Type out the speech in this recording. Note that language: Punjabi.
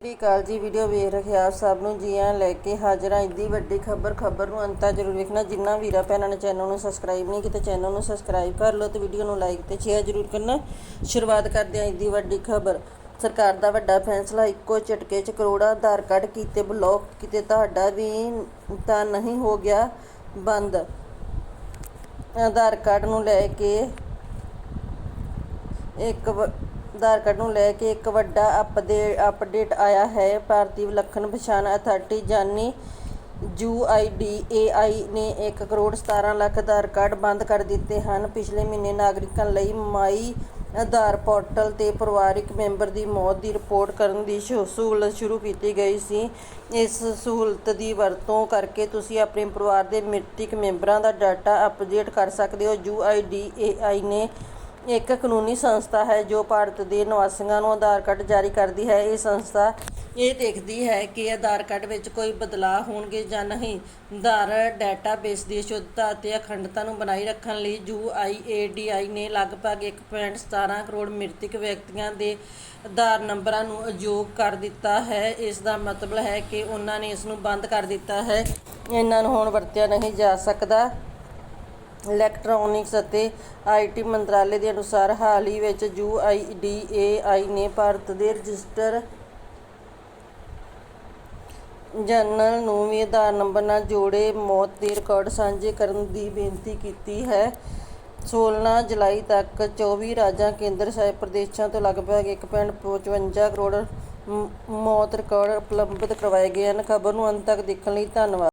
ਸ੍ਰੀ ਅਕਾਲ ਜੀ ਵੀਡੀਓ ਵੇਖ ਰਹੇ ਆਪ ਸਭ ਨੂੰ, ਜੀ ਆਇਆਂ ਲੈ ਕੇ ਹਾਜ਼ਰ ਹਾਂ। ਇੰਦੀ ਵੱਡੀ ਖਬਰ ਖਬਰ ਨੂੰ ਅੰਤਾ ਜ਼ਰੂਰ ਵੇਖਣਾ। ਜਿੰਨਾ ਵੀਰਾਂ ਭੈਣਾਂ ਨੇ ਚੈਨਲ ਨੂੰ ਸਬਸਕ੍ਰਾਈਬ ਨਹੀਂ ਕੀਤਾ ਚੈਨਲ ਨੂੰ ਸਬਸਕ੍ਰਾਈਬ ਕਰ ਲਓ ਤੇ ਵੀਡੀਓ ਨੂੰ ਲਾਈਕ ਤੇ ਸ਼ੇਅਰ ਜ਼ਰੂਰ ਕਰਨਾ। ਸ਼ੁਰੂਆਤ ਕਰਦੇ ਹਾਂ ਇੰਦੀ ਵੱਡੀ ਖਬਰ। ਸਰਕਾਰ ਦਾ ਵੱਡਾ ਫੈਸਲਾ, ਇੱਕੋ ਝਟਕੇ 'ਚ ਕਰੋੜਾਂ ਆਧਾਰ ਕਾਰਡ ਕੀਤੇ ਬਲੌਕ ਕਿਤੇ, ਤੁਹਾਡਾ ਵੀ ਤਾਂ ਨਹੀਂ ਹੋ ਗਿਆ ਬੰਦ। ਆਧਾਰ ਕਾਰਡ ਨੂੰ ਲੈ ਕੇ ਇੱਕ ਆਧਾਰ ਕਾਰਡ ਨੂੰ ਲੈ ਕੇ ਇੱਕ ਵੱਡਾ ਅਪਡੇ ਅਪਡੇਟ ਆਇਆ ਹੈ। ਭਾਰਤੀ ਵਿਲੱਖਣ ਪਛਾਣ ਅਥਾਰਟੀ ਜਾਨੀ ਆਈ ਨੇ 1 ਕਰੋੜ 17 ਲੱਖ ਆਧਾਰ ਕਾਰਡ ਬੰਦ ਕਰ ਦਿੱਤੇ ਹਨ। ਪਿਛਲੇ ਮਹੀਨੇ ਨਾਗਰਿਕਾਂ ਲਈ ਮਾਈ ਆਧਾਰ ਪੋਰਟਲ ਤੇ ਪਰਿਵਾਰਿਕ ਮੈਂਬਰ ਦੀ ਮੌਤ ਦੀ ਰਿਪੋਰਟ ਕਰਨ ਦੀ ਸ਼ੁ- ਸਹੂਲਤ ਸ਼ੁਰੂ ਕੀਤੀ ਗਈ ਸੀ। ਇਸ ਸਹੂਲਤ ਦੀ ਵਰਤੋਂ ਕਰਕੇ ਤੁਸੀਂ ਆਪਣੇ ਪਰਿਵਾਰ ਦੇ ਮ੍ਰਿਤਕ ਮੈਂਬਰਾਂ ਦਾ ਡਾਟਾ ਅਪਡੇਟ ਕਰ ਸਕਦੇ ਹੋ। ਯੂ ਆਈ ਡੀ ਏ ਆਈ ਨੇ ਇੱਕ ਕਾਨੂੰਨੀ ਸੰਸਥਾ ਹੈ ਜੋ ਭਾਰਤ ਦੇ ਨਿਵਾਸੀਆਂ ਨੂੰ ਆਧਾਰ ਕਾਰਡ ਜਾਰੀ ਕਰਦੀ ਹੈ। ਇਹ ਸੰਸਥਾ ਇਹ ਦੇਖਦੀ ਹੈ ਕਿ ਆਧਾਰ ਕਾਰਡ ਵਿੱਚ ਕੋਈ ਬਦਲਾਅ ਹੋਣਗੇ ਜਾਂ ਨਹੀਂ। ਆਧਾਰ ਡਾਟਾਬੇਸ ਦੀ ਸ਼ੁੱਧਤਾ ਅਤੇ ਅਖੰਡਤਾ ਨੂੰ ਬਣਾਈ ਰੱਖਣ ਲਈ ਯੂਆਈਏਡੀਆਈ ਨੇ ਲਗਭਗ 1.17 ਕਰੋੜ ਮ੍ਰਿਤਕ ਵਿਅਕਤੀਆਂ ਦੇ ਆਧਾਰ ਨੰਬਰਾਂ ਨੂੰ ਅਯੋਗ ਕਰ ਦਿੱਤਾ ਹੈ। ਇਸ ਦਾ ਮਤਲਬ ਹੈ ਕਿ ਉਹਨਾਂ ਨੇ ਇਸ ਨੂੰ ਬੰਦ ਕਰ ਦਿੱਤਾ ਹੈ। ਇਹਨਾਂ ਨੂੰ ਹੁਣ ਵਰਤਿਆ ਨਹੀਂ ਜਾ ਸਕਦਾ। ਇਲੈਕਟ੍ਰੋਨਿਕਸ ਅਤੇ ਆਈਟੀ ਮੰਤਰਾਲੇ ਦੇ ਅਨੁਸਾਰ ਹਾਲ ਹੀ ਵਿੱਚ ਯੂ ਆਈ ਡੀ ਏ ਆਈ ਨੇ ਭਾਰਤ ਦੇ ਰਜਿਸਟਰ ਜਨਰਲ ਨੂੰ ਵੀ ਆਧਾਰ ਨੰਬਰ ਨਾਲ ਜੋੜੇ ਮੌਤ ਦੇ ਰਿਕਾਰਡ ਸਾਂਝੇ ਕਰਨ ਦੀ ਬੇਨਤੀ ਕੀਤੀ ਹੈ। 16 ਜੁਲਾਈ ਤੱਕ 24 ਰਾਜਾਂ, ਕੇਂਦਰ ਸ਼ਾਸਿਤ ਪ੍ਰਦੇਸ਼ਾਂ ਤੋਂ ਲਗਭਗ 1.55 ਕਰੋੜ ਮੌਤ ਰਿਕਾਰਡ ਉਪਲਬਧ ਕਰਵਾਏ ਗਏ ਹਨ। ਖਬਰ ਨੂੰ ਅੰਤ ਤੱਕ ਦੇਖਣ ਲਈ ਧੰਨਵਾਦ।